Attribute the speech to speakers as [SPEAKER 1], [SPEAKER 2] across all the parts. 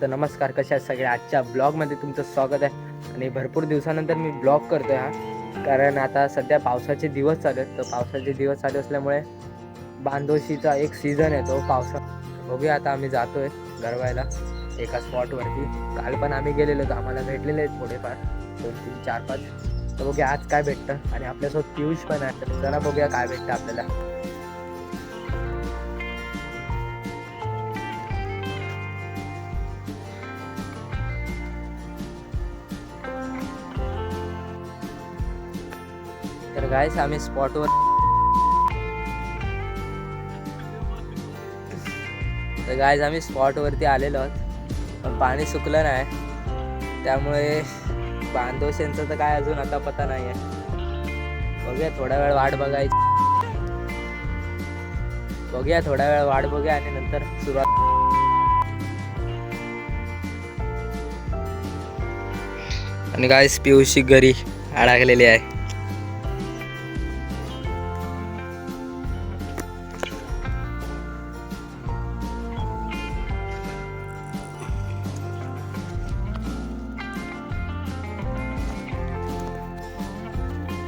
[SPEAKER 1] तर नमस्कार कशा आहेत सगळे आजच्या ब्लॉगमध्ये तुमचं स्वागत आहे. आणि भरपूर दिवसानंतर मी ब्लॉग करतो हा. कारण आता सध्या पावसाचे दिवस चालू आहेत. तर पावसाचे दिवस चालू असल्यामुळे बांधोशीचा एक सीझन येतो पावसा. बघूया आता आम्ही जातो आहे गरवायला एका स्पॉटवरती काल पण आम्ही गेलेलो तर आम्हाला भेटलेले आहेत थोडेफार. दोन तीन चार पाच. तर बघूया आज काय भेटतं. आणि आपल्यासोबत पियुष पण आहे. तर जरा बघूया काय भेटतं आपल्याला. तर गायस आम्ही स्पॉटवर तर गायज आम्ही स्पॉटवरती आलेलो आहोत. पण पाणी सुकलं नाही. त्यामुळे बांधवशेंचं तर काय अजून आता पता नाही आहे बघूया थोडा वेळ वाट बघायची. बघूया थोडा वेळ वाट बघूया आणि नंतर सुरुवात आणि गायस पियुषी घरी अडकलेली आहे.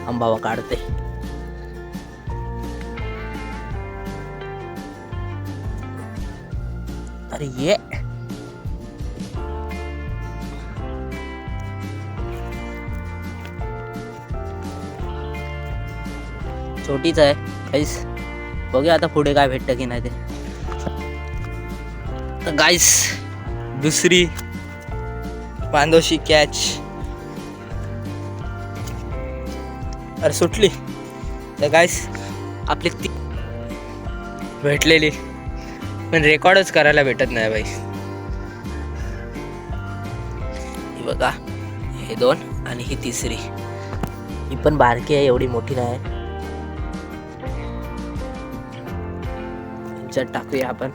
[SPEAKER 1] अंबावा काढते. अरे ये. छोटीच आहे काहीच बघूया आता पुढे काय भेटतं की नाही ते. तर गाईस दुसरी पांदोशी कॅच अरे सुटली. तर गायस आपली ती भेटलेली. पण रेकॉर्डच करायला भेटत नाही बाई ही बघा हे दोन आणि ही तिसरी. ही पण बारकी आहे एवढी मोठी नाही. ह्याच्यात टाकूया आपण.